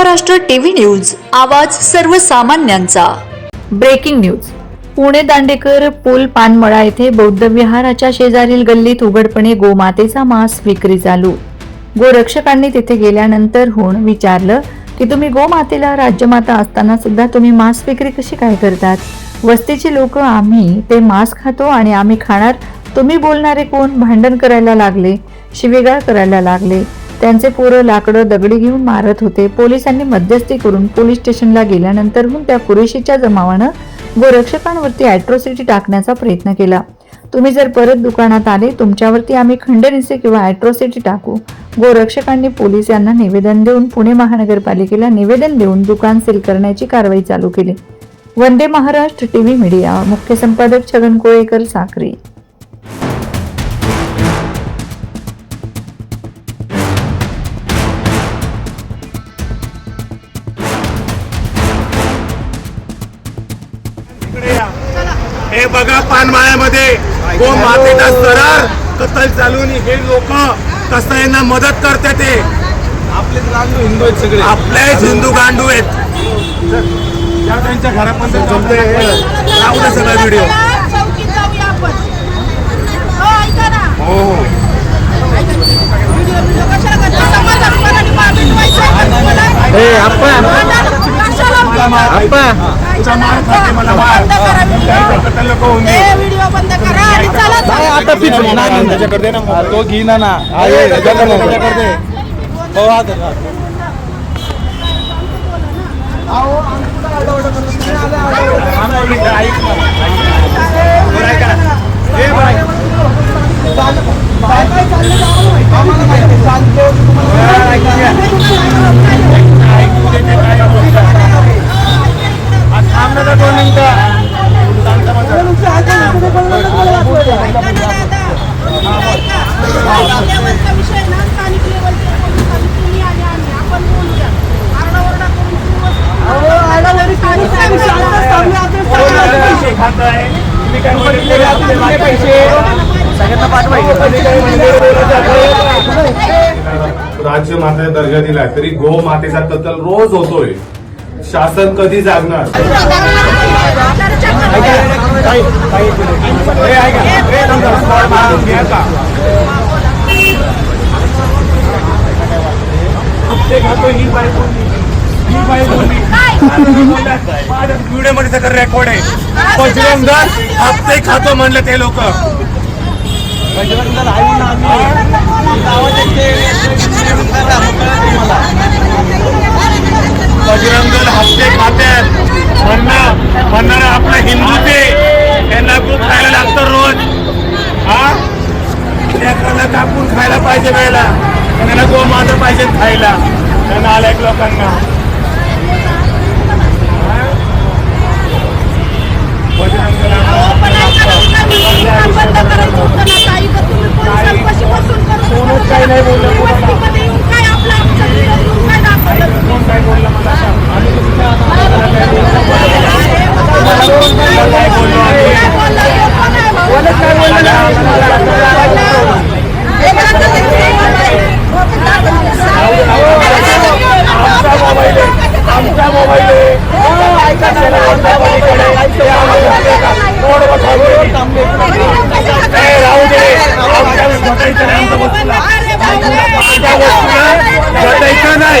Maharashtra TV news आवाज सर्वसामान्यांचा. Breaking news. Pune Dandekar पूल पानमळा येथे बौद्ध विहाराच्या शेजारील गल्लीत उघडपणे गोमातेचा मांस विक्री चालू. गोरक्षकांनी तिथे गेल्यानंतर होऊन विचारलं की तुम्ही गोमातेला राज्यमाता असताना सुद्धा तुम्ही मांस विक्री कशी काय करतात? वस्तीची लोक आम्ही ते मांस खातो आणि आम्ही खाणार. तुम्ही बोलणारे कोण भांडण करायला लागले शिवेगाळ करायला लागले. त्यांचे पोरं लाकडं दगडी घेऊन मारत होते. पोलिसांनी मध्यस्थी करून पोलीस स्टेशनला गेल्यानंतरहून त्या कुरेशीच्या जमावानं गोरक्षकांवरती अॅट्रॉसिटी टाकण्याचा प्रयत्न केला. तुम्ही जर परत दुकानात आले तुमच्यावरती आम्ही खंडनिसे किंवा अॅट्रॉसिटी टाकू. गोरक्षकांनी पोलीस यांना निवेदन देऊन पुणे महानगरपालिकेला निवेदन देऊन दुकान सील करण्याची कारवाई चालू केली. Vande Maharashtra TV media. मुख्य संपादक छगन कोळेकर साखरे हे बघा पानमाळ्यामध्ये. गो मातेचा सरार कत्तल चालून हे लोक कसं यांना मदत करते ते. आपलेच गांडू हिंदू आहेत सगळे. आपलेच हिंदू गांडू आहेत. त्यांच्या घरापर्यंत. राहू दे सगळा व्हिडिओ आपण हो. ऐका ना हो हो व्हिडिओ व्हिडिओ आहे. आता पीठ त्याच्याकडे दे ना. तो घे ना ना. त्याच्याकडे. हो, हा, धर, हा. राज्य मातेचा दर्जा दिलाय तरी गो मातेचा कत्तल रोज होतोय. शासन कधी जागणार? हे ऐका. ही व्हिडिओमध्ये सगळं रेकॉर्ड आहे. बजरंग दल हप्ते खातो म्हणलं ते लोक. बजरंग दल आहे ना आम्ही. गावात एक ते- बजरंग दल हप्ते खात्यात म्हणणं म्हणणार आपला हिंदू ते त्यांना खूप खायला लागतं रोज हा लेकरांना कापून खायला पाहिजे वेळेला त्यांना गोमाता पाहिजे खायला. त्यांना अनेक लोकांना. कोणच काही नाही बोललं काय कोण काय बोललं मला आम्ही काय बोललो आम्ही? बोलला? हे कोण आहे भाऊ? हे मला तर ते आमचा मोबाईल आहे आमचा मोबाईल आहे कशाला आमच्या पलीकडे ते आम्हाला देते का? कोण बघावं? ए, राहू दे आमच्या घटायचं नाही आमच्या वस्तूला माझ्या वस्तूला घटायचं नाही